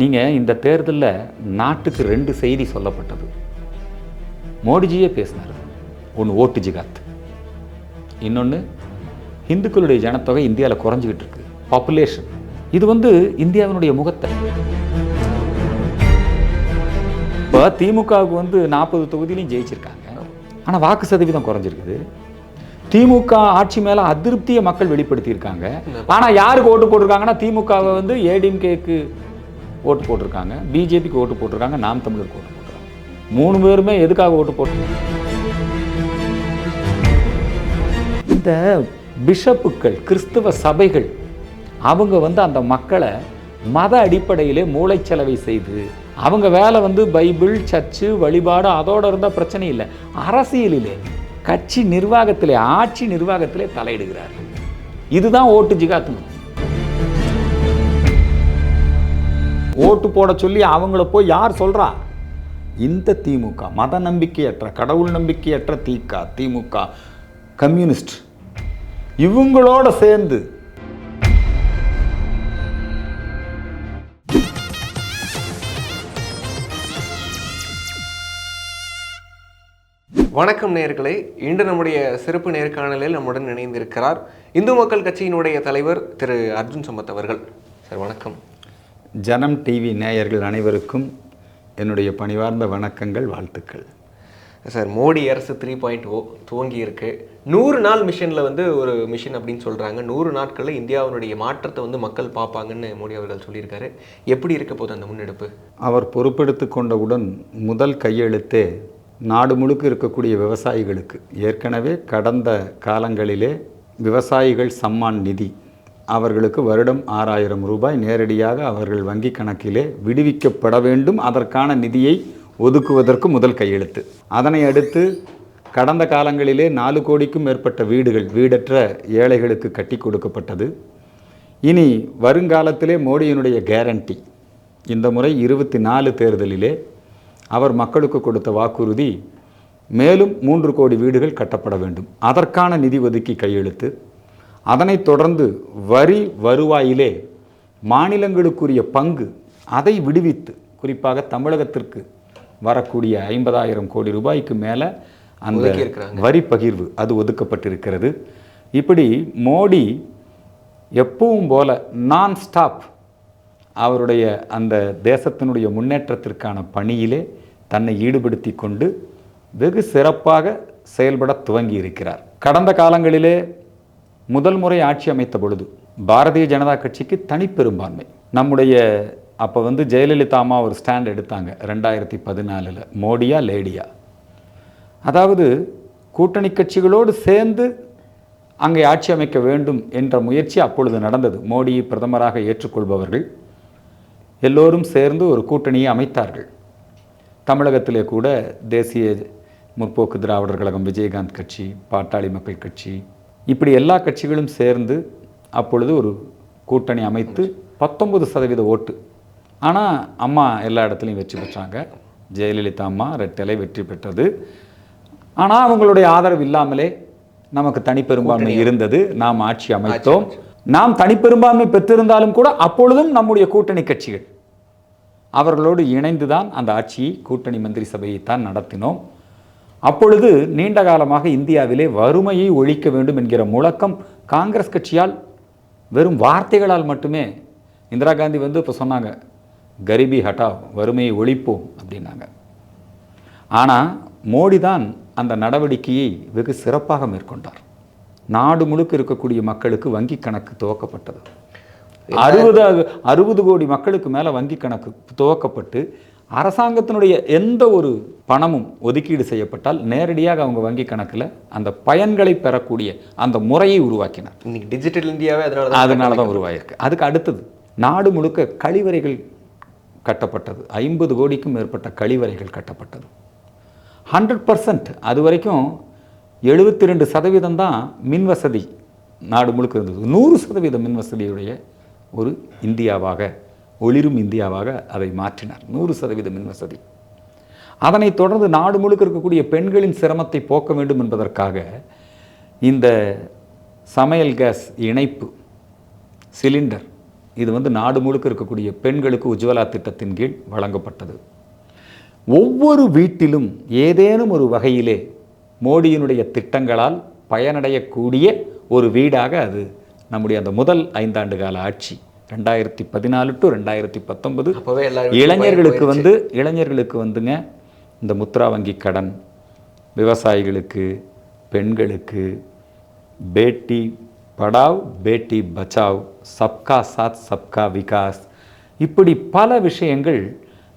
நீங்கள் இந்த தேர்தலில் நாட்டுக்கு ரெண்டு செய்தி சொல்லப்பட்டது. மோடிஜியே பேசினார். ஒன்று ஓட்டு ஜிகாத். இன்னொன்று இந்துக்களுடைய ஜனத்தொகை இந்தியாவில் குறைஞ்சிக்கிட்டு இருக்கு. பாப்புலேஷன் இது வந்து இந்தியாவினுடைய முகத்தை. இப்போ திமுகவுக்கு வந்து நாற்பது தொகுதியிலையும் ஜெயிச்சிருக்காங்க. ஆனால் வாக்கு சதவீதம் குறைஞ்சிருக்குது. திமுக ஆட்சி மேலே அதிருப்தியை மக்கள் வெளிப்படுத்தியிருக்காங்க. ஆனால் யாருக்கு ஓட்டு போட்டிருக்காங்கன்னா திமுகவை வந்து ஏடிஎம்கேக்கு ஓட்டு போட்டிருக்காங்க. பிஜேபிக்கு ஓட்டு போட்டிருக்காங்க. நாம் தமிழருக்கு ஓட்டு போட்டிருக்காங்க. மூணு பேருமே எதுக்காக ஓட்டு போட்டிருக்காங்க இந்த பிஷப்புக்கள் கிறிஸ்துவ சபைகள் அவங்க வந்து அந்த மக்களை மத அடிப்படையிலே மூளைச்சலவை செய்து அவங்க வேலை வந்து பைபிள் சர்ச்சு வழிபாடு அதோடு இருந்தால் பிரச்சனை இல்லை. அரசியலிலே கட்சி நிர்வாகத்திலே ஆட்சி நிர்வாகத்திலே தலையிடுகிறார்கள். இதுதான் ஓட்டு ஜிகாத்தணும் ஓட்டு போட சொல்லி அவங்கள போய் யார் சொல்கிறா இந்த திமுக மத நம்பிக்கையற்ற கடவுள் நம்பிக்கையற்ற திக திமுக கம்யூனிஸ்ட். இவங்களோட சேர்ந்து வணக்கம் நேர்களே. இன்று நம்முடைய சிறப்பு நேர்காணலில் நம்முடன் இணைந்திருக்கிறார் இந்து மக்கள் கட்சியினுடைய தலைவர் திரு அர்ஜுன் சம்பத் அவர்கள். சார் வணக்கம். ஜனம் டிவி நேயர்கள் அனைவருக்கும் என்னுடைய பணிவார்ந்த வணக்கங்கள் வாழ்த்துக்கள். சார் மோடி அரசு த்ரீ பாயிண்ட் ஓ துவங்கி இருக்கு. நூறு நாள் மிஷனில் வந்து ஒரு மிஷன் அப்படின்னு சொல்கிறாங்க நூறு நாட்களில் இந்தியாவினுடைய மாற்றத்தை வந்து மக்கள் பார்ப்பாங்கன்னு மோடி அவர்கள் சொல்லியிருக்காரு. எப்படி இருக்க போகுது அந்த முன்னெடுப்பு? அவர் பொறுப்பெடுத்து கொண்டவுடன் முதல் கையெழுத்தே நாடு முழுக்க இருக்கக்கூடிய விவசாயிகளுக்கு. ஏற்கனவே கடந்த காலங்களிலே விவசாயிகள் சம்மான் நிதி அவர்களுக்கு வருடம் ஆறாயிரம் ரூபாய் நேரடியாக அவர்கள் வங்கி கணக்கிலே விடுவிக்கப்பட வேண்டும். அதற்கான நிதியை ஒதுக்குவதற்கு முதல் கையெழுத்து. அதனை அடுத்து கடந்த காலங்களிலே நாலு கோடிக்கும் மேற்பட்ட வீடுகள் வீடற்ற ஏழைகளுக்கு கட்டி கொடுக்கப்பட்டது. இனி வருங்காலத்திலே மோடியினுடைய கேரண்டி இந்த முறை இருபத்தி நாலு தேர்தலிலே அவர் மக்களுக்கு கொடுத்த வாக்குறுதி மேலும் மூன்று கோடி வீடுகள் கட்டப்பட வேண்டும். அதற்கான நிதி ஒதுக்கி கையெழுத்து. அதனைத் தொடர்ந்து வரி வருவாயிலே மாநிலங்களுக்குரிய பங்கு அதை விடுவித்து குறிப்பாக தமிழகத்திற்கு வரக்கூடிய ஐம்பதாயிரம் கோடி ரூபாய்க்கு மேலே அந்த. வரி பகிர்வு அது ஒதுக்கப்பட்டிருக்கிறது இப்படி மோடி எப்பவும் போல நான் ஸ்டாப் அவருடைய அந்த தேசத்தினுடைய முன்னேற்றத்திற்கான பணியிலே தன்னை ஈடுபடுத்தி கொண்டு வெகு சிறப்பாக செயல்பட துவங்கி இருக்கிறார் கடந்த காலங்களிலே முதல் முறை ஆட்சி அமைத்த பொழுது பாரதிய ஜனதா கட்சிக்கு தனிப்பெரும்பான்மை. நம்முடைய அப்போ வந்து ஜெயலலிதா அம்மா ஒரு ஸ்டாண்ட் எடுத்தாங்க ரெண்டாயிரத்தி பதினாலில் மோடியா லேடியா. அதாவது கூட்டணி கட்சிகளோடு சேர்ந்து அங்கே ஆட்சி அமைக்க வேண்டும் என்ற முயற்சி அப்பொழுது நடந்தது. மோடியை பிரதமராக ஏற்றுக்கொள்பவர்கள் எல்லோரும் சேர்ந்து ஒரு கூட்டணியை அமைத்தார்கள். தமிழகத்திலே கூட தேசிய முற்போக்கு திராவிடர் கழகம் விஜயகாந்த் கட்சி பாட்டாளி மக்கள் கட்சி இப்படி எல்லா கட்சிகளும் சேர்ந்து அப்பொழுது ஒரு கூட்டணி அமைத்து பத்தொன்பது சதவீத ஓட்டு. ஆனால் அம்மா எல்லா இடத்துலையும் வெற்றி பெற்றாங்க. ஜெயலலிதா அம்மா ரெட்டலை வெற்றி பெற்றது. ஆனால் அவங்களுடைய ஆதரவு இல்லாமலே நமக்கு தனிப்பெரும்பான்மை இருந்தது. நாம் ஆட்சி அமைத்தோம். நாம் தனிப்பெரும்பான்மை பெற்றிருந்தாலும் கூட அப்பொழுதும் நம்முடைய கூட்டணி கட்சிகள். அவர்களோடு இணைந்துதான் அந்த ஆட்சியை கூட்டணி மந்திரி சபையை தான் நடத்தினோம். அப்பொழுது நீண்ட காலமாக இந்தியாவிலே வறுமையை ஒழிக்க வேண்டும் என்கிற முழக்கம் காங்கிரஸ் கட்சியால் வெறும் வார்த்தைகளால் மட்டுமே இந்திரா காந்தி வந்து இப்போ சொன்னாங்க கரிபி ஹட்டாவ் வறுமையை ஒழிப்போம் அப்படின்னாங்க. ஆனால் மோடி தான் அந்த நடவடிக்கையை வெகு சிறப்பாக மேற்கொண்டார். நாடு முழுக்க இருக்கக்கூடிய மக்களுக்கு வங்கி கணக்கு துவக்கப்பட்டது. அறுபது அறுபது கோடி மக்களுக்கு மேலே வங்கி கணக்கு துவக்கப்பட்டு அரசாங்கத்தினுடைய எந்த ஒரு பணமும் ஒதுக்கீடு செய்யப்பட்டால் நேரடியாக அவங்க வங்கி கணக்கில் அந்த பயன்களை பெறக்கூடிய அந்த முறையை உருவாக்கினார். இன்னைக்கு டிஜிட்டல் இந்தியாவே அதனால தான் அதனால தான் உருவாயிருக்கு. அதுக்கு அடுத்தது நாடு முழுக்க கழிவறைகள் கட்டப்பட்டது. ஐம்பது கோடிக்கும் மேற்பட்ட கழிவறைகள் கட்டப்பட்டது. ஹண்ட்ரட் பர்சன்ட் அது வரைக்கும் எழுபத்தி ரெண்டு சதவீதம் தான் மின் வசதி நாடு முழுக்க இருந்தது. நூறு சதவீத மின் வசதியுடைய ஒரு இந்தியாவாக ஒளிரும் இந்தியாவாக அதை மாற்றினார். நூறு சதவீத மின்வசதி அதனைத் தொடர்ந்து நாடு முழுக்க இருக்கக்கூடிய பெண்களின் சிரமத்தை போக்க வேண்டும் என்பதற்காக இந்த சமையல் கேஸ் இணைப்பு சிலிண்டர் இது வந்து நாடு முழுக்க இருக்கக்கூடிய பெண்களுக்கு உஜ்வலா திட்டத்தின் கீழ் வழங்கப்பட்டது. ஒவ்வொரு வீட்டிலும் ஏதேனும் ஒரு வகையிலே மோடியினுடைய திட்டங்களால் பயனடையக்கூடிய ஒரு வீடாக அது நம்முடைய அந்த முதல் ஐந்தாண்டு கால ஆட்சி. ரெண்டாயிரத்தி பதினாலு டு ரெண்டாயிரத்தி பத்தொன்பது இளைஞர்களுக்கு வந்து இளைஞர்களுக்கு வந்துங்க இந்த முத்ரா வங்கி கடன் விவசாயிகளுக்கு பெண்களுக்கு பேட்டி படாவ் பேட்டி பச்சாவ் சப்கா சாத் சப்கா விகாஸ் இப்படி பல விஷயங்கள்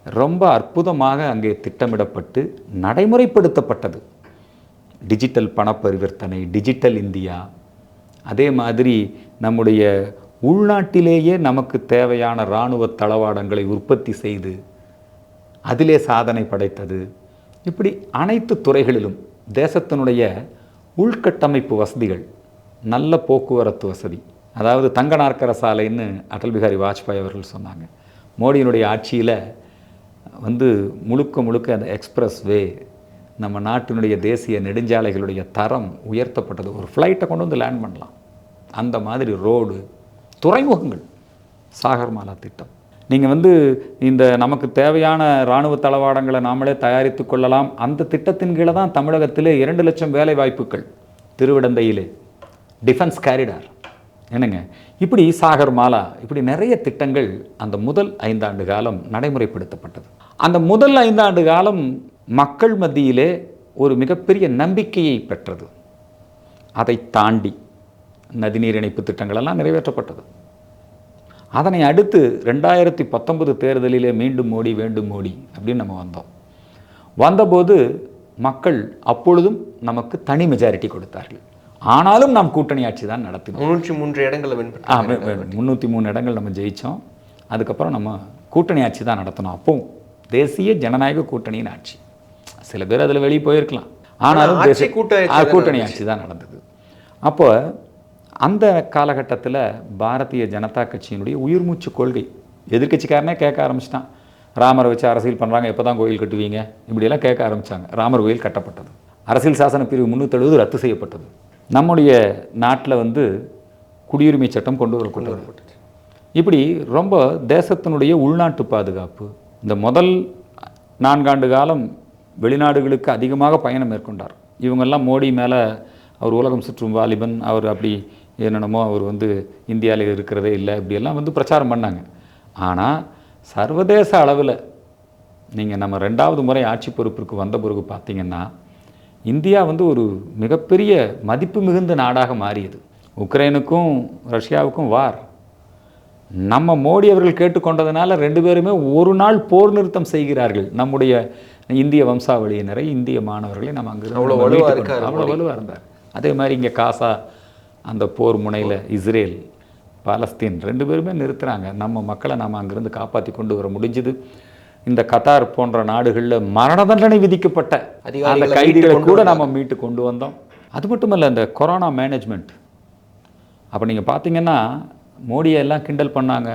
ரொம்ப அற்புதமாக அங்கே திட்டமிடப்பட்டு நடைமுறைப்படுத்தப்பட்டது. டிஜிட்டல் பண பரிவர்த்தனை டிஜிட்டல் இந்தியா அதே மாதிரி நம்முடைய உள்நாட்டிலேயே நமக்கு தேவையான இராணுவ தளவாடங்களை உற்பத்தி செய்து அதிலே சாதனை படைத்தது. இப்படி அனைத்து துறைகளிலும் தேசத்தினுடைய உள்கட்டமைப்பு வசதிகள் நல்ல போக்குவரத்து வசதி அதாவது தங்க நாற்கர சாலைன்னு அடல் பிகாரி வாஜ்பாய் அவர்கள் சொன்னாங்க. மோடியினுடைய ஆட்சியில் வந்து முழுக்க முழுக்க அந்த எக்ஸ்பிரஸ் வே நம்ம நாட்டினுடைய தேசிய நெடுஞ்சாலைகளுடைய தரம் உயர்த்தப்பட்டது. ஒரு ஃப்ளைட்டை கொண்டு வந்து லேண்ட் பண்ணலாம். அந்த மாதிரி ரோடு துறைமுகங்கள். சாகர்மாலா திட்டம். நீங்கள் வந்து இந்த நமக்கு தேவையான இராணுவ தளவாடங்களை நாமளே தயாரித்து கொள்ளலாம். அந்த திட்டத்தின் கீழே தான் தமிழகத்திலே இரண்டு லட்சம் வேலை வாய்ப்புகள் திருவிடந்தையிலே. டிஃபென்ஸ் கேரிடார் என்னங்க? இப்படி சாகர் மாலா இப்படி நிறைய திட்டங்கள் அந்த முதல் ஐந்தாண்டு காலம் நடைமுறைப்படுத்தப்பட்டது. அந்த முதல் ஐந்தாண்டு காலம் மக்கள் மத்தியிலே ஒரு மிகப்பெரிய நம்பிக்கையை பெற்றது. அதை தாண்டி நதிநீர் இணைப்பு திட்டங்களெல்லாம் நிறைவேற்றப்பட்டது. அதனை அடுத்து ரெண்டாயிரத்தி பத்தொன்பது தேர்தலிலே மீண்டும் மோடி வேண்டும் மோடி அப்படின்னு நம்ம வந்தோம். வந்தபோது மக்கள் அப்பொழுதும் நமக்கு தனி மெஜாரிட்டி கொடுத்தார்கள். ஆனாலும் நாம் கூட்டணி ஆட்சி தான் நடத்தினோம். முன்னூற்றி மூன்று இடங்களை win ஆ பண்ணி முந்நூற்றி மூணு இடங்கள் நம்ம ஜெயித்தோம் அதுக்கப்புறம் நம்ம கூட்டணி ஆட்சி தான் நடத்தினோம் அப்பவும் தேசிய ஜனநாயக கூட்டணியின் ஆட்சி. சில பேர் அதில் வெளியே போயிருக்கலாம். ஆனாலும் தேசிய- கூட்டணி ஆட்சி தான் நடந்தது. அப்போ அந்த காலகட்டத்தில் பாரதிய ஜனதா கட்சியினுடைய உயிர்மூச்சு கொள்கை. எதிர்க்கட்சிக்காரனே கேட்க ஆரம்பிச்சிட்டான். ராமரை வச்சு அரசியல் பண்ணுறாங்க எப்போ தான் கோயில் கட்டுவீங்க? இப்படியெல்லாம் கேட்க ஆரம்பிச்சாங்க. ராமர் கோயில் கட்டப்பட்டது. அரசியல் சாசன பிரிவு முந்நூற்றெழுபது ரத்து செய்யப்பட்டது. நம்முடைய நாட்டில் வந்து குடியுரிமை சட்டம் கொண்டு வரப்பட்டது. இப்படி ரொம்ப தேசத்தினுடைய உள்நாட்டு பாதுகாப்பு இந்த முதல் நான்காண்டு காலம் வெளிநாடுகளுக்கு அதிகமாக பயணம் மேற்கொண்டார். இவங்கெல்லாம் மோடி மேலே அவர் உலகம் சுற்றும் வாலிபன் அவர் அப்படி என்னென்னமோ அவர் வந்து இந்தியாவில் இருக்கிறதே இல்லை இப்படியெல்லாம் வந்து பிரச்சாரம் பண்ணாங்க. ஆனால் சர்வதேச அளவில் நீங்கள் நம்ம ரெண்டாவது முறை ஆட்சி பொறுப்பிற்கு வந்த பிறகு பார்த்தீங்கன்னா இந்தியா வந்து ஒரு மிகப்பெரிய மதிப்பு மிகுந்த நாடாக மாறியது. உக்ரைனுக்கும் ரஷ்யாவுக்கும் வார். நம்ம மோடி அவர்கள் கேட்டுக்கொண்டதுனால ரெண்டு பேருமே ஒரு நாள் போர் நிறுத்தம் செய்கிறார்கள். நம்முடைய இந்திய வம்சாவளியினரை இந்திய மாணவர்களை நம்ம அங்கே அவ்வளோ வலுவா இருக்காரு அவ்வளோ வலுவாக இருந்தார். அதே மாதிரி இங்கே காசா அந்த போர் முனையில் இஸ்ரேல் பாலஸ்தீன் ரெண்டு பேருமே நிறுத்துறாங்க. நம்ம மக்களை நாம் அங்கிருந்து காப்பாற்றி கொண்டு வர முடிஞ்சுது. இந்த கத்தார் போன்ற நாடுகளில் மரண தண்டனை விதிக்கப்பட்ட அந்த கைதிகளை கூட நம்ம மீட்டு கொண்டு வந்தோம். அது மட்டும் இல்லை இந்த கொரோனா மேனேஜ்மெண்ட். அப்போ நீங்கள் பார்த்தீங்கன்னா மோடியை எல்லாம் கிண்டல் பண்ணாங்க.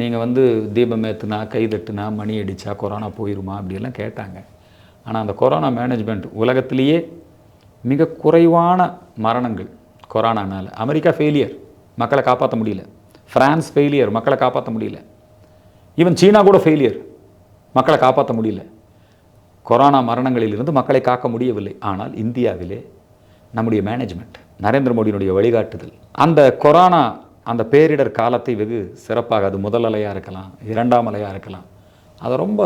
நீங்கள் வந்து தீபம் ஏற்றுனா கை தட்டுனா மணி அடித்தா கொரோனா போயிருமா? அப்படியெல்லாம் கேட்டாங்க. ஆனால் அந்த கொரோனா மேனேஜ்மெண்ட் உலகத்திலேயே மிக குறைவான மரணங்கள். கொரோனானால அமெரிக்கா ஃபெயிலியர் மக்களை காப்பாற்ற முடியல. ஃப்ரான்ஸ் ஃபெயிலியர் மக்களை காப்பாற்ற முடியல. ஈவன் சீனா கூட ஃபெயிலியர் மக்களை காப்பாற்ற முடியல. கொரோனா மரணங்களிலிருந்து மக்களை காக்க முடியவில்லை. ஆனால் இந்தியாவிலே நம்முடைய மேனேஜ்மெண்ட் நரேந்திர மோடியினுடைய வழிகாட்டுதல் அந்த கொரோனா அந்த பேரிடர் காலத்தை வெகு சிறப்பாக அது முதல் அலையாக இருக்கலாம் இரண்டாம் அலையாக இருக்கலாம். அதை ரொம்ப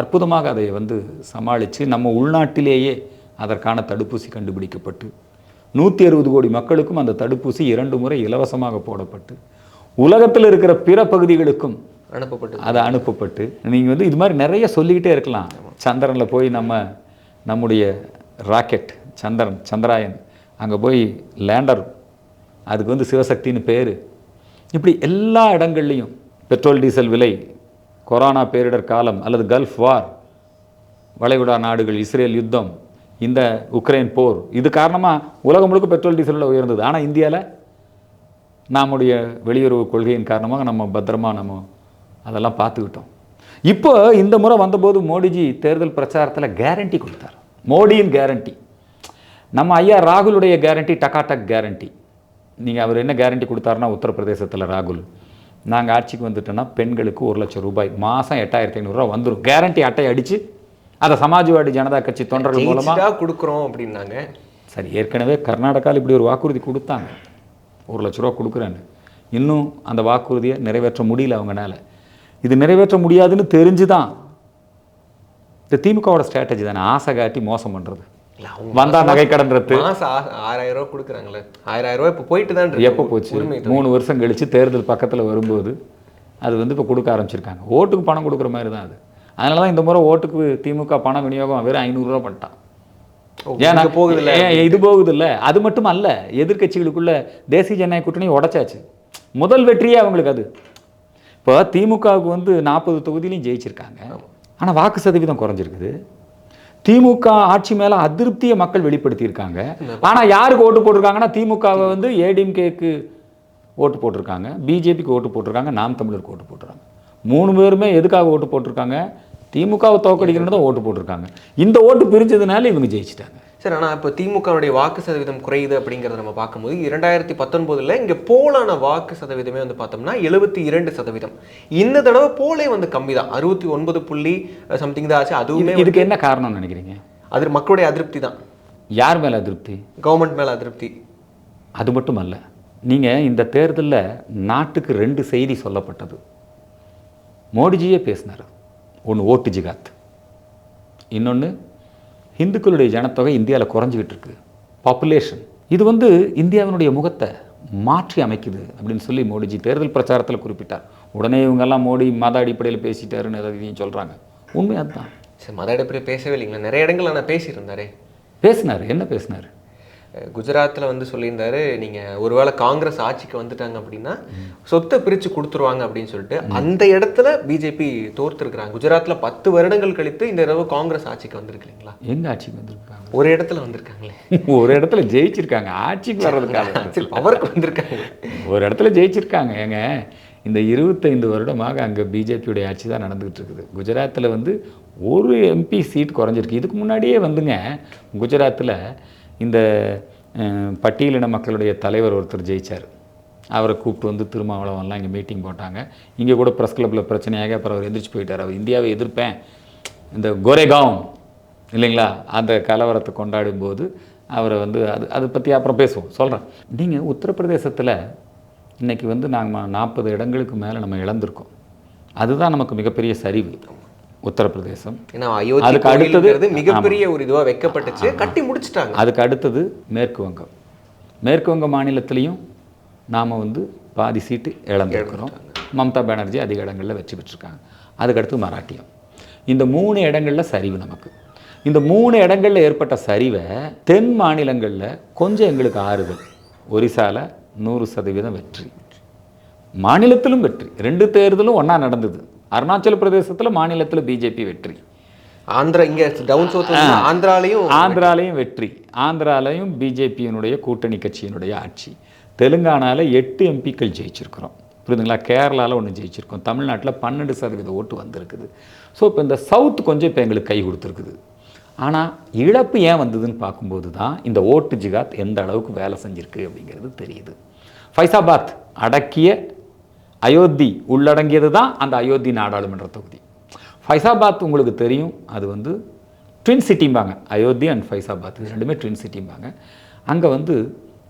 அற்புதமாக அதை வந்து சமாளித்து நம்ம உள்நாட்டிலேயே அதற்கான தடுப்பூசி கண்டுபிடிக்கப்பட்டு நூற்றி அறுபது கோடி மக்களுக்கும் அந்த தடுப்பூசி இரண்டு முறை இலவசமாக போடப்பட்டு உலகத்தில் இருக்கிற பிற பகுதிகளுக்கும் அனுப்பப்பட்டது. அது அனுப்பப்பட்டு நீங்கள் வந்து இது மாதிரி நிறைய சொல்லிக்கிட்டே இருக்கலாம். சந்திரனில் போய் நம்ம நம்முடைய ராக்கெட் சந்திரன் சந்திராயன் அங்கே போய் லேண்டர் அதுக்கு வந்து சிவசக்தின்னு பேர். இப்படி எல்லா இடங்கள்லையும் பெட்ரோல் டீசல் விலை கொரோனா பேரிடர் காலம் அல்லது கல்ஃப் வார் வளைகுடா நாடுகள் இஸ்ரேல் யுத்தம் இந்த உக்ரைன் போர். இது காரணமாக உலகம் முழுக்க பெட்ரோல் டீசல் விலை உயர்ந்தது. ஆனால் இந்தியாவில் நம்முடைய வெளியுறவு கொள்கையின் காரணமாக நம்ம பத்திரமா நம்ம அதெல்லாம் பார்த்துக்கிட்டோம். இப்போ இந்த முறை வந்தபோது மோடிஜி தேர்தல் பிரச்சாரத்தில் கேரண்டி கொடுத்தார். மோடியின் கேரண்டி நம்ம ஐயா ராகுலுடைய கேரண்டி டக்காடக் கேரண்டி நீங்கள் அவர் என்ன கேரண்டி கொடுத்தாருன்னா உத்தரப்பிரதேசத்தில் ராகுல். நாங்கள் ஆட்சிக்கு வந்துட்டோன்னா பெண்களுக்கு ஒரு லட்சம் ரூபாய். மாதம் எட்டாயிரத்தி ஐநூறுரூவா வந்துடும் கேரண்டி அட்டை அடித்து அதை சமாஜ்வாடி ஜனதா கட்சி தொண்டர்கள் மூலமாக கொடுக்குறோம் அப்படின்னாங்க. சரி ஏற்கனவே கர்நாடகாவில் இப்படி ஒரு வாக்குறுதி கொடுத்தாங்க. ஒரு லட்ச ரூபா கொடுக்குறேன்னு இன்னும் அந்த வாக்குறுதியை நிறைவேற்ற முடியல அவங்கனால. இது நிறைவேற்ற முடியாதுன்னு தெரிஞ்சு தான் இந்த திமுகவோட ஸ்ட்ராட்டஜி தானே ஆசை காட்டி மோசம் பண்ணுறது வந்தா நகை கடன் ரத்து. மாசம் ஆ- ஆறாயிரம் ரூபாய் கொடுக்குறாங்களே. ஆயிரம் ரூபாய் இப்போ போயிட்டு தான். எப்போ போச்சு? மூணு வருஷம் கழிச்சு தேர்தல் பக்கத்தில் வரும்போது அது வந்து இப்போ கொடுக்க ஆரம்பிச்சிருக்காங்க. ஓட்டுக்கு பணம் கொடுக்குற மாதிரி தான் அது. அதனால தான் இந்த முறை ஓட்டுக்கு திமுக பண விநியோகம் வெறும் ஐநூறுரூவா பண்ணிட்டான் ஏன்னா போகுதுல்ல ஏன் இது போகுது இல்ல? அது மட்டும் அல்ல எதிர்க்கட்சிகளுக்குள்ள தேசிய ஜனநாயக கூட்டணி உடைச்சாச்சு. முதல் வெற்றியே அவங்களுக்கு அது. இப்போ திமுகவுக்கு வந்து நாற்பது தொகுதியிலையும் ஜெயிச்சிருக்காங்க. ஆனா வாக்கு சதவீதம் குறைஞ்சிருக்குது. திமுக ஆட்சி மேல அதிருப்தியை மக்கள் வெளிப்படுத்தியிருக்காங்க. ஆனா யாருக்கு ஓட்டு போட்டிருக்காங்கன்னா திமுகவை வந்து ஏடிஎம்கேக்கு ஓட்டு போட்டிருக்காங்க. பிஜேபிக்கு ஓட்டு போட்டிருக்காங்க. நாம் தமிழருக்கு ஓட்டு போட்டிருக்காங்க. மூணு பேருமே எதுக்காக ஓட்டு போட்டிருக்காங்க? திமுகவை தோக்கடிக்கணும்னு தான் ஓட்டு போட்டிருக்காங்க. இந்த ஓட்டு பிரிஞ்சதுனால இவங்க ஜெயிச்சிட்டாங்க. சரி ஆனால் இப்போ திமுகவுடைய வாக்கு சதவீதம் குறையுது அப்படிங்கிறத நம்ம பார்க்கும்போது இரண்டாயிரத்தி பத்தொன்பதுல இங்கே போலான வாக்கு சதவீதமே வந்து பார்த்தோம்னா எழுபத்தி இரண்டு சதவீதம். இந்த தடவை போலே வந்து கம்மி தான் அறுபத்தி ஒன்பது புள்ளி சம்திங் தான் ஆச்சு. அதுவுமே இது- இதுக்கு என்ன காரணம்னு நினைக்கிறீங்க? அது மக்களுடைய அதிருப்தி தான் யார் மேல அதிருப்தி? கவர்மெண்ட் மேல அதிருப்தி. அது மட்டும் அல்ல நீங்க இந்த தேர்தல்ல நாட்டுக்கு ரெண்டு செய்தி சொல்லப்பட்டது. மோடிஜியே பேசினார். ஒன்று ஓட்டு ஜிகாத். இன்னொன்று இந்துக்களுடைய ஜனத்தொகை இந்தியாவில் குறைஞ்சிக்கிட்டு இருக்கு பாப்புலேஷன் இது வந்து இந்தியாவினுடைய முகத்தை மாற்றி அமைக்குது அப்படின்னு சொல்லி மோடிஜி தேர்தல் பிரச்சாரத்தில் குறிப்பிட்டார். உடனே இவங்கெல்லாம் மோடி மத அடிப்படையில் பேசிட்டாருன்னு எதையும் சொல்கிறாங்க உண்மை அதுதான். சரி மத அடிப்படையில் பேசவே இல்லைங்களா நிறைய இடங்கள் நான் பேசியிருந்தாரே பேசினார். என்ன பேசினார்? அஹ் குஜராத்ல வந்து சொல்லியிருந்தாரு நீங்க ஒருவேளை காங்கிரஸ் ஆட்சிக்கு வந்துட்டாங்க அப்படின்னா சொத்தை பிரிச்சு கொடுத்துருவாங்க அப்படின்னு சொல்லிட்டு. அந்த இடத்துல பிஜேபி தோர்த்துருக்குறாங்க. குஜராத்ல பத்து வருடங்கள் கழித்து இந்த தடவை காங்கிரஸ் ஆட்சிக்கு வந்திருக்கு இல்லைங்களா? எங்க ஆட்சிக்கு வந்திருக்காங்க? ஒரு இடத்துல வந்திருக்காங்களே. ஒரு இடத்துல ஜெயிச்சிருக்காங்க. ஆட்சிக்கு வர்றதுக்காக. சரி பவருக்கு வந்திருக்காங்க. ஒரு இடத்துல ஜெயிச்சிருக்காங்க. ஏங்க இந்த இருபத்தைந்து வருடமாக அங்கே பிஜேபியுடைய ஆட்சி தான் நடந்துகிட்டு இருக்குது. குஜராத்தில் வந்து ஒரு எம்பி சீட் குறைஞ்சிருக்கு. இதுக்கு முன்னாடியே வந்துங்க குஜராத்தில் இந்த பட்டியலின மக்களுடைய தலைவர் ஒருத்தர் ஜெயிச்சார். அவரை கூப்பிட்டு வந்து திருமாவளவன்லாம் இங்கே மீட்டிங் போட்டாங்க. இங்கே கூட ப்ரெஸ் கிளப்பில் பிரச்சனையாக அப்புறம் அவர் எந்திரிச்சு போயிட்டார். அவர் இந்தியாவை எதிர்ப்பேன். இந்த கோரேகாம் இல்லைங்களா? அந்த கலவரத்தை கொண்டாடும் போது அவரை வந்து அது அதை பற்றி அப்புறம் பேசுவோம். சொல்கிறேன் நீங்கள் உத்தரப்பிரதேசத்தில் இன்னைக்கு வந்து நாங்கள் நாற்பது இடங்களுக்கு மேலே நம்ம இழந்திருக்கோம். அதுதான் நமக்கு மிகப்பெரிய சரிவு. உத்தரப்பிரதேசம். ஏன்னா அயோத்தி அதுக்கு அடுத்தது- மிகப்பெரிய ஒரு இதுவா வைக்கப்பட்டுச்சு. கட்டி முடிச்சிட்டாங்க. அதுக்கு அடுத்தது மேற்கு வங்கம். மேற்கு வங்க மாநிலத்திலையும் நாம் வந்து பாதி சீட்டு இழந்திருக்கிறோம். மம்தா பானர்ஜி அதிக இடங்களில் வெற்றி பெற்றிருக்காங்க. அதுக்கடுத்து மராட்டியம். இந்த மூணு இடங்களில் சரிவு நமக்கு. இந்த மூணு இடங்களில் ஏற்பட்ட சரிவை தென் மாநிலங்களில் கொஞ்சம் எங்களுக்கு ஆறுதல். ஒரிசால நூறு சதவீதம் வெற்றி. மாநிலத்திலும் வெற்றி. ரெண்டு தேர்தலும் ஒன்றா நடந்தது. அருணாச்சல பிரதேசத்தில் மாநிலத்தில் பிஜேபி வெற்றி. ஆந்திரா இங்க டவுன் சவுத் ஆந்திராலையும் ஆந்திராலையும் வெற்றி. ஆந்திராலையும் பிஜேபியினுடைய கூட்டணி கட்சியினுடைய ஆட்சி. தெலுங்கானால எட்டு எம்பிக்கள் ஜெயிச்சிருக்கிறோம். புரியுதுங்களா? கேரளாவில் ஒன்று ஜெயிச்சிருக்கோம். தமிழ்நாட்டில் பன்னெண்டு சதவீத ஓட்டு வந்திருக்குது. ஸோ இப்போ இந்த சவுத் கொஞ்சம் இப்போ எங்களுக்கு கை கொடுத்துருக்குது. ஆனால் இழப்பு ஏன் வந்ததுன்னு பார்க்கும்போது தான் இந்த ஓட்டு ஜிகாத் எந்த அளவுக்கு வேலை செஞ்சிருக்கு அப்படிங்கிறது தெரியுது. ஃபைசாபாத் அடக்கிய அயோத்தி உள்ளடங்கியது தான் அந்த அயோத்தி நாடாளுமன்ற தொகுதி. ஃபைசாபாத் உங்களுக்கு தெரியும். அது வந்து ட்வின் சிட்டிம்பாங்க அயோத்தி அண்ட் ஃபைசாபாத். இது ரெண்டுமே ட்வின் சிட்டிம்பாங்க அங்கே வந்து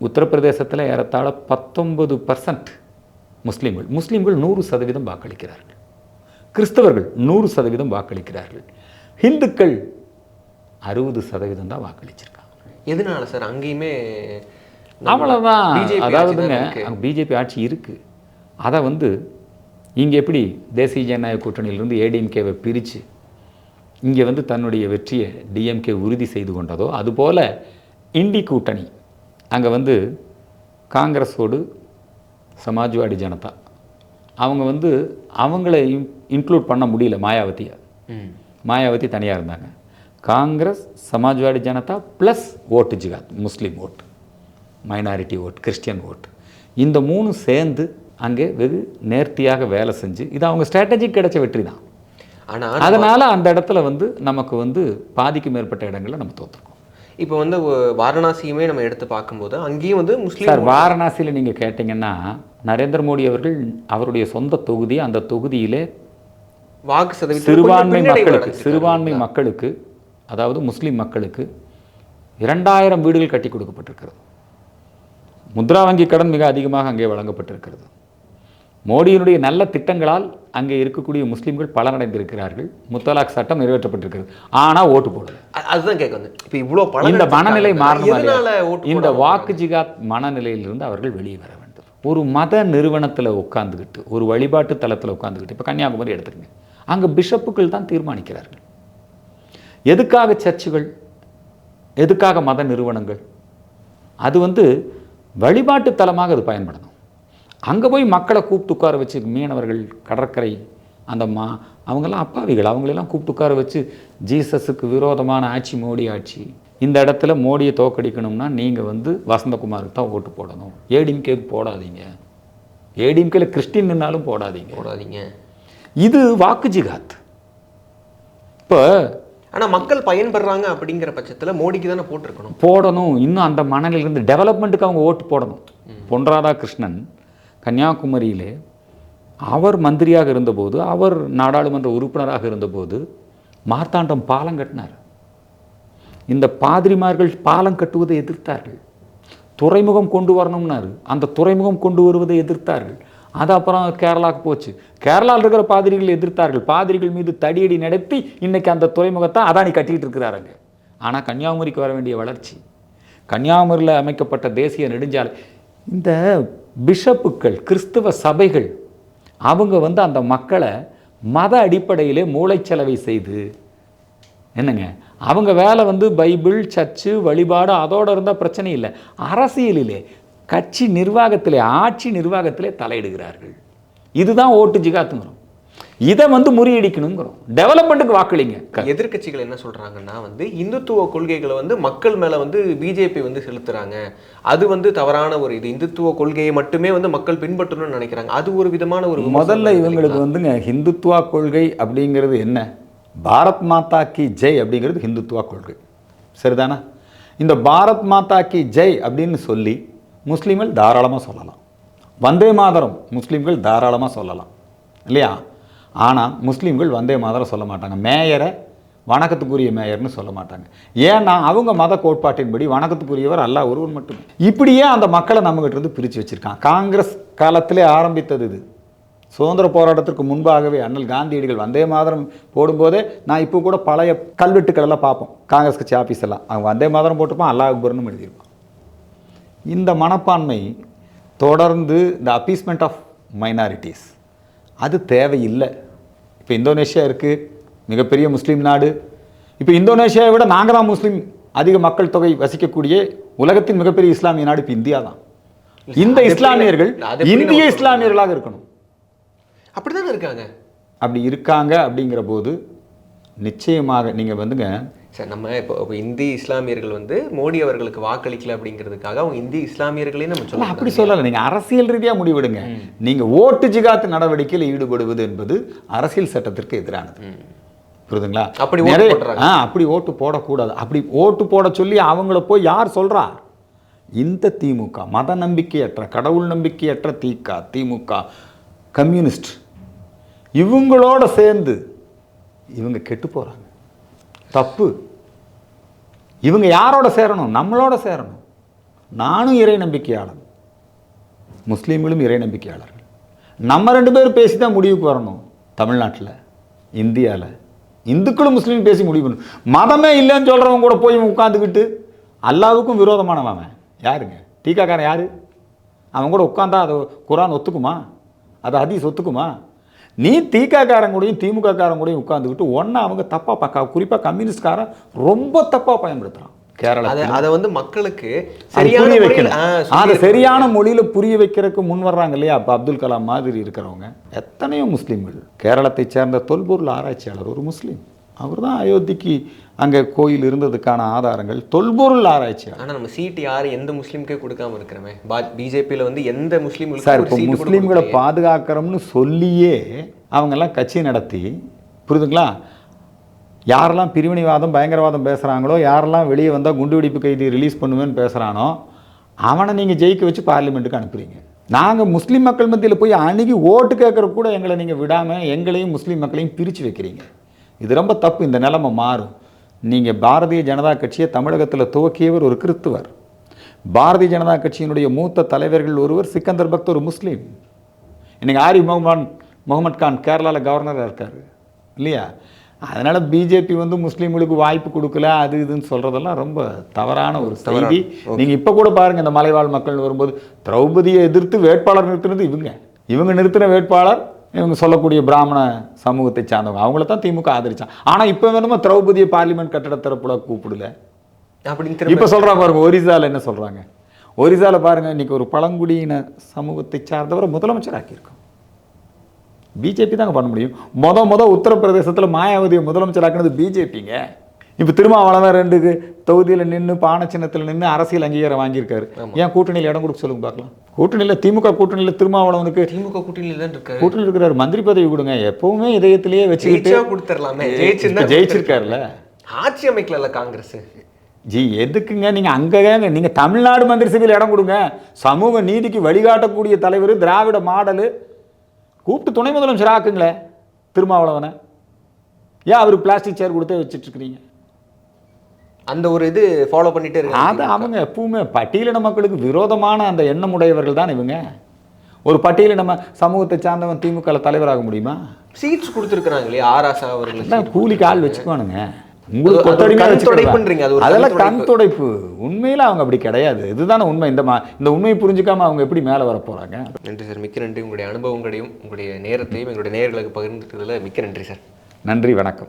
உத்தரப்பிரதேசத்தில் ஏறத்தாழ பத்தொன்பது பர்சன்ட் முஸ்லீம்கள். முஸ்லீம்கள் நூறு சதவீதம் வாக்களிக்கிறார்கள். கிறிஸ்தவர்கள் நூறு சதவீதம் வாக்களிக்கிறார்கள். இந்துக்கள் அறுபது சதவீதம் தான் வாக்களிச்சிருக்காங்க. எதனால சார்? அங்கேயுமே அவ்வளோதான் அதாவதுங்க. பிஜேபி ஆட்சி இருக்குது அதை வந்து இங்கே எப்படி தேசிய ஜனநாயக கூட்டணியிலிருந்து ஏடிஎம்கேவை பிரித்து இங்கே வந்து தன்னுடைய வெற்றியை டிஎம்கே உறுதி செய்து கொண்டதோ அதுபோல் இண்டி கூட்டணி அங்கே வந்து காங்கிரஸோடு சமாஜ்வாடி ஜனதா. அவங்க வந்து அவங்கள இன்க்ளூட் பண்ண முடியல மாயாவதியை. மாயாவதி தனியாக இருந்தாங்க. Congress Samajwadi Janata plus vote ஜிகாத் முஸ்லீம் ஓட்டு மைனாரிட்டி ஓட் கிறிஸ்டியன் ஓட் இந்த மூணு சேர்ந்து அங்கே வெகு நேர்த்தியாக வேலை செஞ்சு இது அவங்க ஸ்ட்ராட்டஜிக் கிடைச்ச வெற்றி தான். ஆனா அதனால் அந்த இடத்துல வந்து நமக்கு வந்து பாதிக்கு மேற்பட்ட இடங்களில் நம்ம தோற்றுருக்கோம் இப்போ வந்து வாரணாசியுமே நம்ம எடுத்து பார்க்கும்போது அங்கேயும் வந்து முஸ்லீம் சார் வாரணாசியில் நீங்கள் கேட்டிங்கன்னா நரேந்திர மோடி அவர்கள் அவருடைய சொந்த தொகுதி அந்த தொகுதியிலே வாக்கு சதவீதம் சிறுபான்மை மக்களுக்கு சிறுபான்மை மக்களுக்கு அதாவது முஸ்லிம் மக்களுக்கு இரண்டாயிரம் வீடுகள் கட்டி கொடுக்கப்பட்டிருக்கிறது. முத்ரா வங்கி கடன் மிக அதிகமாக அங்கே வழங்கப்பட்டிருக்கிறது. மோடியினுடைய நல்ல திட்டங்களால் அங்கே இருக்கக்கூடிய முஸ்லிம்கள் பலனடைந்திருக்கிறார்கள். முத்தலாக் சட்டம் நிறைவேற்றப்பட்டிருக்கிறது. ஆனால் ஓட்டு போடல. அதுதான் கேட்க வந்து இப்போ இவ்வளோ இந்த மனநிலை? ஓட்டு இந்த வாக்கு ஜிகாத் மனநிலையிலிருந்து அவர்கள் வெளியே வர வேண்டும். ஒரு மத நிறுவனத்தில் உட்கார்ந்துக்கிட்டு ஒரு வழிபாட்டு தலத்தில் உட்கார்ந்துக்கிட்டு இப்போ கன்னியாகுமரி எடுத்துருங்க அங்கே பிஷப்புக்கள் தான் தீர்மானிக்கிறார்கள். எதுக்காக சர்ச்சுகள்? எதுக்காக மத நிறுவனங்கள்? அது வந்து வழிபாட்டு தலமாக அது பயன்படணும். அங்கே போய் மக்களை கூப்பிட்டு உட்கார வச்சு மீனவர்கள் கடற்கரை அந்த மா அவங்கெல்லாம் அப்பாவிகள். அவங்களெல்லாம் கூப்பிட்டு உட்கார வச்சு ஜீசஸுக்கு விரோதமான ஆட்சி மோடி ஆட்சி. இந்த இடத்துல மோடியை தோக்கடிக்கணும்னா நீங்கள் வந்து வசந்தகுமாருக்கு தான் ஓட்டு போடணும். ஏடிஎம்கேக்கு போடாதீங்க. ஏடிஎம்கேல கிறிஸ்டின் நின்னாலும் போடாதீங்க. போடாதீங்க. இது வாக்கு ஜிகாத். இப்போ ஆனா மக்கள் பயன்பெறாங்க அப்படிங்கிற பட்சத்துல மோடிக்கு தானே போட்டிருக்கணும். போடணும். இன்னும் அந்த மனநிலிருந்து டெவலப்மெண்ட்டுக்கு அவங்க ஓட்டு போடணும். பொன் ராதாகிருஷ்ணன் கன்னியாகுமரியிலே அவர் மந்திரியாக இருந்தபோது அவர் நாடாளுமன்ற உறுப்பினராக இருந்தபோது மார்த்தாண்டம் பாலம் கட்டினார். இந்த பாதிரிமார்கள் பாலம் கட்டுவதை எதிர்த்தார்கள். துறைமுகம் கொண்டு வரணும்னாரு. அந்த துறைமுகம் கொண்டு வருவதை எதிர்த்தார்கள். அது அப்புறம் கேரளாவுக்கு போச்சு. கேரளாவில் இருக்கிற பாதிரிகள் எதிர்த்தார்கள். பாதிரிகள் மீது தடியடி நடத்தி இன்னைக்கு அந்த துறைமுகத்தை அதானி கட்டிகிட்டு இருக்கிறாருங்க ஆனால் கன்னியாகுமரிக்கு வர வேண்டிய வளர்ச்சி. கன்னியாகுமரியில் அமைக்கப்பட்ட தேசிய நெடுஞ்சாலை இந்த பிஷப்புக்கள் கிறிஸ்துவ சபைகள் அவங்க வந்து அந்த மக்களை மத அடிப்படையிலே மூளைச்சலவை செய்து என்னங்க? அவங்க வேலை வந்து பைபிள் சர்ச்சு வழிபாடு அதோடு இருந்தால் பிரச்சனை இல்லை. அரசியலிலே கட்சி நிர்வாகத்திலே ஆட்சி நிர்வாகத்திலே தலையிடுகிறார்கள். இதுதான் ஓட்டு ஜிகாத்துங்கிறோம். இதை வந்து முறியடிக்கணுங்கிறோம். டெவலப்மெண்ட்டுக்கு வாக்களிங்க. எதிர்க்கட்சிகள் என்ன சொல்றாங்கன்னா வந்து இந்துத்துவ கொள்கைகளை வந்து மக்கள் மேல வந்து பிஜேபி வந்து செலுத்துறாங்க. அது வந்து தவறான ஒரு இது. இந்துத்துவ கொள்கையை மட்டுமே வந்து மக்கள் பின்பற்றணும்னு நினைக்கிறாங்க. அது ஒரு விதமான ஒரு முதல்ல இவங்களுக்கு? வந்துங்க ஹிந்துத்துவா கொள்கை அப்படிங்கிறது என்ன? பாரத் மாதா கி ஜெய் அப்படிங்கிறது ஹிந்துத்துவா கொள்கை. சரிதானா? இந்த பாரத் மாதா கி ஜெய் அப்படின்னு சொல்லி முஸ்லீம்கள் தாராளமாக சொல்லலாம். வந்தே மாதரம் முஸ்லீம்கள் தாராளமாக சொல்லலாம். இல்லையா? ஆனால் முஸ்லீம்கள் வந்தே மாதரம் சொல்ல மாட்டாங்க. மேயரை வணக்கத்துக்குரிய மேயர்னு சொல்ல மாட்டாங்க. ஏன்னா அவங்க மத கோட்பாட்டின்படி வணக்கத்துக்குரியவர் அல்லாஹ் ஒருவன் மட்டுமே. இப்படியே அந்த மக்களை நம்மகிட்ட இருந்து பிரித்து வச்சுருக்கான். காங்கிரஸ் காலத்திலே ஆரம்பித்தது இது. சுதந்திர போராட்டத்திற்கு முன்பாகவே அண்ணல் காந்தியடிகள் வந்தே மாதரம் போடும்போதே நான் இப்போ கூட பழைய கல்வெட்டுக்கள் எல்லாம் பார்ப்போம். காங்கிரஸ் கட்சி ஆஃபீஸ் எல்லாம். அவங்க வந்தே மாதரம் போட்டிருப்பான் அல்லாஹ் அக்பர்னு எழுதியிருப்பான். இந்த மனப்பான்மை தொடர்ந்து த அப்பீஸ்மெண்ட் ஆஃப் மைனாரிட்டிஸ் அது தேவையில்லை. இப்போ இந்தோனேஷியா இருக்குது மிகப்பெரிய முஸ்லீம் நாடு. இப்போ இந்தோனேஷியாவை விட நாங்கள் தான் முஸ்லீம். அதிக மக்கள் தொகை வசிக்கக்கூடிய உலகத்தின் மிகப்பெரிய இஸ்லாமிய நாடு இப்போ இந்தியா தான். இந்த இஸ்லாமியர்கள் இந்திய? இஸ்லாமியர்களாக இருக்கணும். அப்படிதானே இருக்காங்க. அப்படி இருக்காங்க அப்படிங்கிற போது நிச்சயமாக நீங்கள் வந்துங்க சார் நம்ம இப்போ இப்போ இந்தி இஸ்லாமியர்கள் வந்து மோடி அவர்களுக்கு வாக்களிக்கல அப்படிங்கிறதுக்காக அவங்க இந்தி இஸ்லாமியர்களே நம்ம சொல்லலாம் அப்படி சொல்லலை. நீங்கள் அரசியல் ரீதியாக முடிவெடுங்க. நீங்கள் ஓட்டு ஜிகாத்து நடவடிக்கையில் ஈடுபடுவது என்பது அரசியல் சட்டத்திற்கு எதிரானது. புரியுதுங்களா? அப்படி ஓட்டு நிறைய-. ஆ அப்படி ஓட்டு போடக்கூடாது. அப்படி ஓட்டு போட சொல்லி அவங்கள போய் யார் சொல்றா? இந்த திமுக மத நம்பிக்கையற்ற கடவுள் நம்பிக்கையற்ற திக திமுக கம்யூனிஸ்ட் இவங்களோட சேர்ந்து இவங்க கெட்டு போறாங்க. தப்பு. இவங்க யாரோட சேரணும்? நம்மளோட சேரணும். நானும் இறை நம்பிக்கையாளன். முஸ்லீம்களும் இறை நம்பிக்கையாளர்கள். நம்ம ரெண்டு பேரும் பேசி தான் முடிவுக்கு வரணும். தமிழ்நாட்டில் இந்தியாவில் இந்துக்களும் முஸ்லீம் பேசி முடிவு பண்ணணும். மதமே இல்லைன்னு சொல்கிறவங்க கூட போய் உட்காந்துக்கிட்டு அல்லாவுக்கும் விரோதமானவன் அவன். யாருங்க? டீக்காக்காரன் யார்? அவன் கூட உட்காந்தா அது குரான் ஒத்துக்குமா? அது ஹதீஸ் ஒத்துக்குமா? நீ தீக்காக்காரன் கூடயும் திமுக காரன் கூடயும் உட்காந்துக்கிட்டு ஒன்றா அவங்க தப்பாக பார்க்க குறிப்பாக கம்யூனிஸ்ட்காரன் ரொம்ப தப்பாக பயன்படுத்துகிறான் கேரளா அதை வந்து மக்களுக்கு புரிய வைக்கணும் அதை. சரியான மொழியில புரிய வைக்கிறதுக்கு முன் வர்றாங்க இல்லையா? அப்போ அப்துல் கலாம் மாதிரி இருக்கிறவங்க. எத்தனையோ முஸ்லீம்கள். கேரளத்தைச் சேர்ந்த தொல்பொருள் ஆராய்ச்சியாளர் ஒரு முஸ்லீம். அவர் தான் அயோத்திக்கு அங்கே கோயில் இருந்ததுக்கான ஆதாரங்கள் தொல்பொருள் ஆராய்ச்சியாளர். ஆனா நம்ம சீட் யாரு எந்த முஸ்லீம்க்கே கொடுக்காம இருக்கிறோமே. பிஜேபியில வந்து எந்த முஸ்லீம்களுக்கும் சார் இப்போ முஸ்லீம்களை. பாதுகாக்கிறோம்னு சொல்லியே அவங்கெல்லாம் கட்சி நடத்தி புரியுதுங்களா? யாரெல்லாம் பிரிவினைவாதம் பயங்கரவாதம் பேசுகிறாங்களோ யாரெல்லாம் வெளியே வந்தால் குண்டு வெடிப்பு கைதி ரிலீஸ் பண்ணுவேன்னு பேசுகிறானோ அவனை நீங்கள் ஜெயிக்க வச்சு பார்லிமெண்ட்டுக்கு அனுப்புறீங்க. நாங்கள் முஸ்லீம் மக்கள் மத்தியில் போய் அணுகி ஓட்டு கேட்குற கூட எங்களை நீங்கள் விடாமல் எங்களையும் முஸ்லீம் மக்களையும் பிரித்து வைக்கிறீங்க. இது ரொம்ப தப்பு. இந்த நிலைமை மாறும். நீங்கள் பாரதிய ஜனதா கட்சியை தமிழகத்தில் துவக்கியவர் ஒரு கிறித்துவர் பாரதிய ஜனதா கட்சியினுடைய மூத்த தலைவர்கள் ஒருவர் சிக்கந்தர் பக்த் ஒரு முஸ்லீம். இன்னைக்கு ஆரி முகமது முகமது கான் கேரளாவில் கவர்னராக இருக்கார். இல்லையா? அதனால் பிஜேபி வந்து முஸ்லீம்களுக்கு வாய்ப்பு கொடுக்கல அது இதுன்னு சொல்கிறதெல்லாம் ரொம்ப தவறான ஒரு செய்தி. நீங்கள் இப்போ கூட பாருங்கள் இந்த மலைவாழ் மக்கள் வரும்போது திரௌபதியை எதிர்த்து வேட்பாளர் நிறுத்தினது இவங்க. இவங்க நிறுத்தின வேட்பாளர் இவங்க சொல்லக்கூடிய பிராமண சமூகத்தை சார்ந்தவங்க. அவங்கள தான் திமுக ஆதரிச்சான். ஆனால் இப்போ வேணுமோ திரௌபதியை பார்லிமெண்ட் கட்டட திறப்புல கூப்பிடல அப்படின்னு இப்போ சொல்கிறாங்க பாருங்க ஒரிசால என்ன சொல்கிறாங்க ஒரிசால பாருங்க இன்னைக்கு ஒரு பழங்குடியின சமூகத்தை சார்ந்தவரை முதலமைச்சர் ஆக்கியிருக்கோம் பிஜேபி தாங்க பண்ண முடியும். மொத மொத உத்தரப்பிரதேசத்தில் மாயாவதியை முதலமைச்சர் ஆக்குனது பிஜேபிங்க. இப்போ திருமாவளவன் ரெண்டு தொகுதியில் நின்று பானை சின்னத்தில் நின்று அரசியல் அங்கீகாரம் வாங்கியிருக்காரு. ஏன் கூட்டணியில் இடம் கொடுக்க சொல்லுங்க பார்க்கலாம். கூட்டணியில் திமுக கூட்டணியில் திருமாவளவனுக்கு திமுக கூட்டணியில் தான் இருக்காரு. கூட்டணியில் இருக்கிறாரு. மந்திரி பதவி கொடுங்க. எப்பவுமே இதயத்திலேயே வச்சுக்கிட்டு கொடுத்துடலாமே ஜெயிச்சிருக்காருல்ல. ஆட்சி அமைக்கல காங்கிரஸ். ஜி எதுக்குங்க? நீங்கள் அங்கேங்க நீங்கள் தமிழ்நாடு மந்திரி சபையில் இடம் கொடுங்க. சமூக நீதிக்கு வழிகாட்டக்கூடிய தலைவர் திராவிட மாடலு. கூப்பிட்டு துணை முதலமைச்சர் ஆக்குங்களேன் திருமாவளவனை. ஏன் அவர் பிளாஸ்டிக் சேர் கொடுத்தே வச்சுட்டு இருக்கிறீங்க? அந்த ஒரு இது ஃபாலோ பண்ணிட்டே அது இருக்காங்க அவங்க எப்பவுமே பட்டியலின மக்களுக்கு விரோதமான அந்த எண்ணம் உடையவர்கள் தான் இவங்க. ஒரு பட்டியலின ம- சமூகத்தை சார்ந்தவன் திமுக தலைவராக முடியுமா? சீட்ஸ் கொடுத்துருக்காங்க இல்லையா? ஆராசா அவர்களுக்கு அதான் கூலிக்கு ஆள் வச்சுக்கோனுங்க உங்களுக்கு அது அது அதெல்லாம் கண் துடைப்பு. உண்மையில அவங்க அப்படி கிடையாது. இதுதானே உண்மை. இந்த இந்த உண்மையை புரிஞ்சுக்காம அவங்க எப்படி மேலே வர போறாங்க? நன்றி சார். மிக்க நன்றி. உங்களுடைய அனுபவங்களையும் உங்களுடைய நேரத்தையும் எங்களுடைய நேயர்களுக்கு பகிர்ந்துட்டதுல மிக்க நன்றி சார். நன்றி. வணக்கம்.